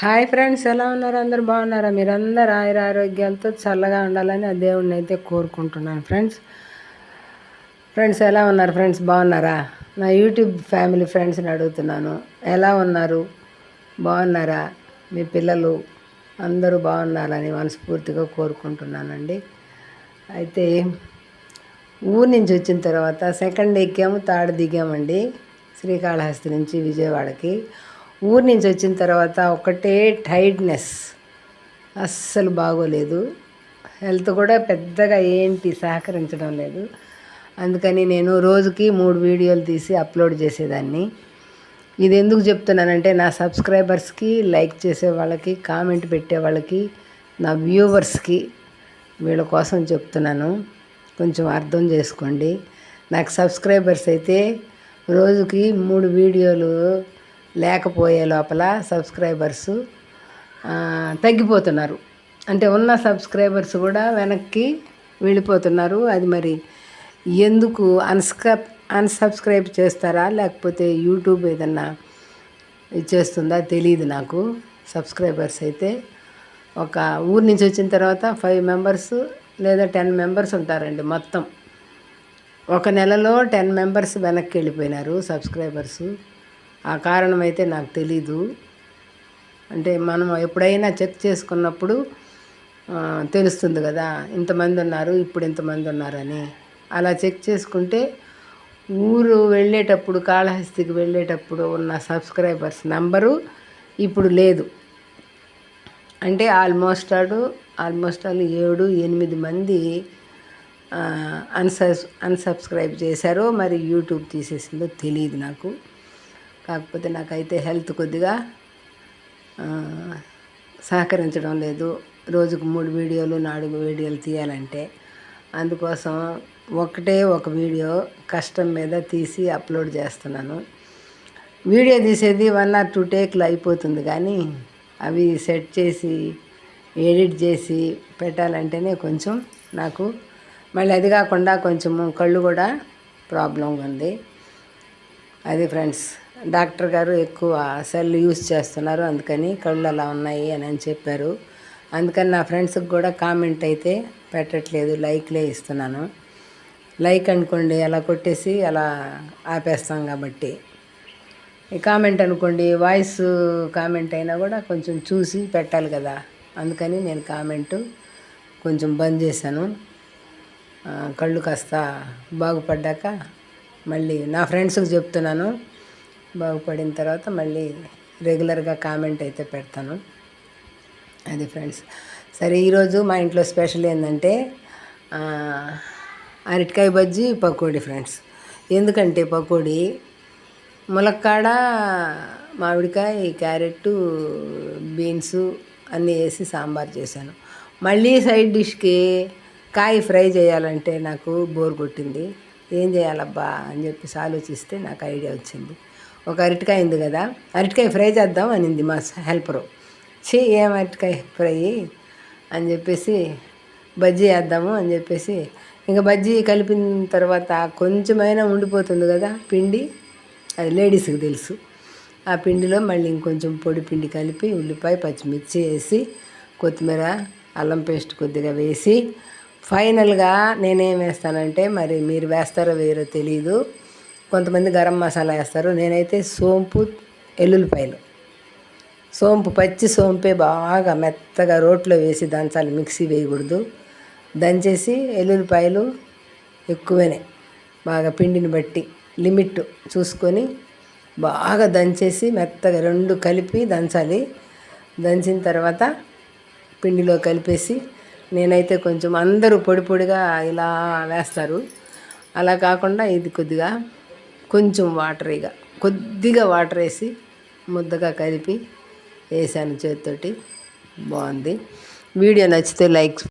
Hi friends ఎలా ఉన్నారు? అందరు బాగున్నారా? మీరందరూ ఆయుర ఆరోగ్యాలతో చల్లగా ఉండాలని ఆ దేవుణ్ణి అయితే కోరుకుంటున్నాను ఫ్రెండ్స్. ఫ్రెండ్స్ ఎలా ఉన్నారు ఫ్రెండ్స్? బాగున్నారా? నా యూట్యూబ్ ఫ్యామిలీ ఫ్రెండ్స్ని అడుగుతున్నాను. ఎలా ఉన్నారు? బాగున్నారా? మీ పిల్లలు అందరూ బాగున్నారని మనస్ఫూర్తిగా కోరుకుంటున్నానండి. అయితే ఊరి నుంచి వచ్చిన తర్వాత సెకండ్ ఎక్కాము థర్డ్ దిగామండి. శ్రీకాళహస్తి నుంచి విజయవాడకి. ఊరి నుంచి వచ్చిన తర్వాత ఒకటే టైర్డ్నెస్ అస్సలు బాగోలేదు. హెల్త్ కూడా పెద్దగా ఏంటి సహకరించడం లేదు. అందుకని నేను రోజుకి మూడు వీడియోలు తీసి అప్లోడ్ చేసేదాన్ని. ఇది ఎందుకు చెప్తున్నానంటే నా సబ్స్క్రైబర్స్కి లైక్ చేసే వాళ్ళకి కామెంట్ పెట్టే వాళ్ళకి నా వ్యూవర్స్కి వీళ్ళ కోసం చెప్తున్నాను. కొంచెం అర్థం చేసుకోండి. నాకు సబ్స్క్రైబర్స్ అయితే రోజుకి మూడు వీడియోలు లేకపోయే లోపల సబ్స్క్రైబర్స్ తగ్గిపోతున్నారు. అంటే ఉన్న సబ్స్క్రైబర్స్ కూడా వెనక్కి వెళ్ళిపోతున్నారు. అది మరి ఎందుకు అన్స్క్రబ్ అన్సబ్స్క్రైబ్ చేస్తారా? లేకపోతే యూట్యూబ్ ఏదన్నా చేస్తుందా? తెలియదు నాకు. సబ్స్క్రైబర్స్ అయితే ఒక ఊరి నుంచి వచ్చిన తర్వాత ఫైవ్ మెంబర్స్ లేదా టెన్ మెంబర్స్ ఉంటారండి మొత్తం. ఒక నెలలో టెన్ మెంబర్స్ వెనక్కి వెళ్ళిపోయినారు సబ్స్క్రైబర్సు. ఆ కారణం అయితే నాకు తెలీదు. అంటే మనం ఎప్పుడైనా చెక్ చేసుకున్నప్పుడు తెలుస్తుంది కదా ఇంతమంది ఉన్నారు ఇప్పుడు ఇంతమంది ఉన్నారని అలా చెక్ చేసుకుంటే ఊరు వెళ్ళేటప్పుడు కాళహస్తికి వెళ్ళేటప్పుడు ఉన్న సబ్స్క్రైబర్స్ నంబరు ఇప్పుడు లేదు. అంటే ఆల్మోస్ట్ ఆడు ఆల్మోస్ట్ ఆల్ ఏడు ఎనిమిది మంది అన్సబ్ అన్సబ్స్క్రైబ్ చేశారో మరి యూట్యూబ్ తీసేసిందో తెలియదు నాకు. కాకపోతే నాకైతే హెల్త్ కొద్దిగా సహకరించడం లేదు. రోజుకు మూడు వీడియోలు నాలుగు వీడియోలు తీయాలంటే. అందుకోసం ఒకటే ఒక వీడియో కష్టం మీద తీసి అప్లోడ్ చేస్తున్నాను. వీడియో తీసేది వన్ ఆర్ టూ టేక్లు అయిపోతుంది కానీ అవి సెట్ చేసి ఎడిట్ చేసి పెట్టాలంటేనే కొంచెం నాకు మళ్ళీ అది కాకుండా కొంచెము కళ్ళు కూడా ప్రాబ్లంగా ఉంది. అది ఫ్రెండ్స్ డాక్టర్ గారు ఎక్కువ సెల్ యూస్ చేస్తున్నారు. అందుకని కళ్ళు అలా ఉన్నాయి అని అని చెప్పారు. అందుకని నా ఫ్రెండ్స్కి కూడా కామెంట్ అయితే పెట్టట్లేదు. లైక్లే ఇస్తున్నాను. లైక్ అనుకోండి అలా కొట్టేసి అలా ఆపేస్తాం కాబట్టి. కామెంట్ అనుకోండి వాయిస్ కామెంట్ అయినా కూడా కొంచెం చూసి పెట్టాలి కదా. అందుకని నేను కామెంటు కొంచెం బంద్ చేశాను. కళ్ళు కాస్త బాగుపడ్డాక మళ్ళీ నా ఫ్రెండ్స్కి చెప్తున్నాను. బాగుపడిన తర్వాత మళ్ళీ రెగ్యులర్గా కామెంట్ అయితే పెడతాను. అది ఫ్రెండ్స్. సరే ఈరోజు మా ఇంట్లో స్పెషల్ ఏంటంటే అరటికాయ బజ్జీ పకోడీ ఫ్రెండ్స్. ఎందుకంటే పకోడీ ములక్కాడ మామిడికాయ క్యారెట్ బీన్స్ అన్నీ వేసి సాంబార్ చేశాను. మళ్ళీ సైడ్ డిష్కి కాయ ఫ్రై చేయాలంటే నాకు బోర్ కొట్టింది. ఏం చేయాలబ్బా అని చెప్పేసి ఆలోచిస్తే నాకు ఐడియా వచ్చింది. ఒక అరటికాయ ఉంది కదా అరటికాయ ఫ్రై చేద్దాం అనింది మా హెల్పరు. చే ఏం అరటికాయ ఫ్రై అని చెప్పేసి బజ్జీ వేద్దాము అని చెప్పేసి ఇంకా బజ్జీ కలిపిన తర్వాత కొంచెమైనా ఉండిపోతుంది కదా పిండి అది లేడీస్కి తెలుసు. ఆ పిండిలో మళ్ళీ ఇంకొంచెం పొడి పిండి కలిపి ఉల్లిపాయ పచ్చిమిర్చి వేసి కొత్తిమీర అల్లం పేస్ట్ కొద్దిగా వేసి ఫైనల్గా నేనేం వేస్తానంటే మరి మీరు వేస్తారో వేరో తెలీదు. కొంతమంది గరం మసాలా వేస్తారు. నేనైతే సోంపు ఎల్లుల్లిపాయలు. సోంపు పచ్చి సోంపే బాగా మెత్తగా రోట్లో వేసి దంచాలి. మిక్సీ వేయకూడదు. దంచేసి ఎల్లుల్లిపాయలు ఎక్కువనే. బాగా పిండిని బట్టి లిమిట్ చూసుకొని బాగా దంచేసి మెత్తగా రెండు కలిపి దంచాలి. దంచిన తర్వాత పిండిలో కలిపేసి నేనైతే కొంచెం అందరూ పొడి పొడిగా ఇలా వేస్తారు. అలా కాకుండా ఇది కొద్దిగా కొంచెం వాటరీగా కొద్దిగా వాటర్ వేసి ముద్దగా కలిపి వేసాను చేతితోటి. బాగుంది. వీడియో నచ్చితే లైక్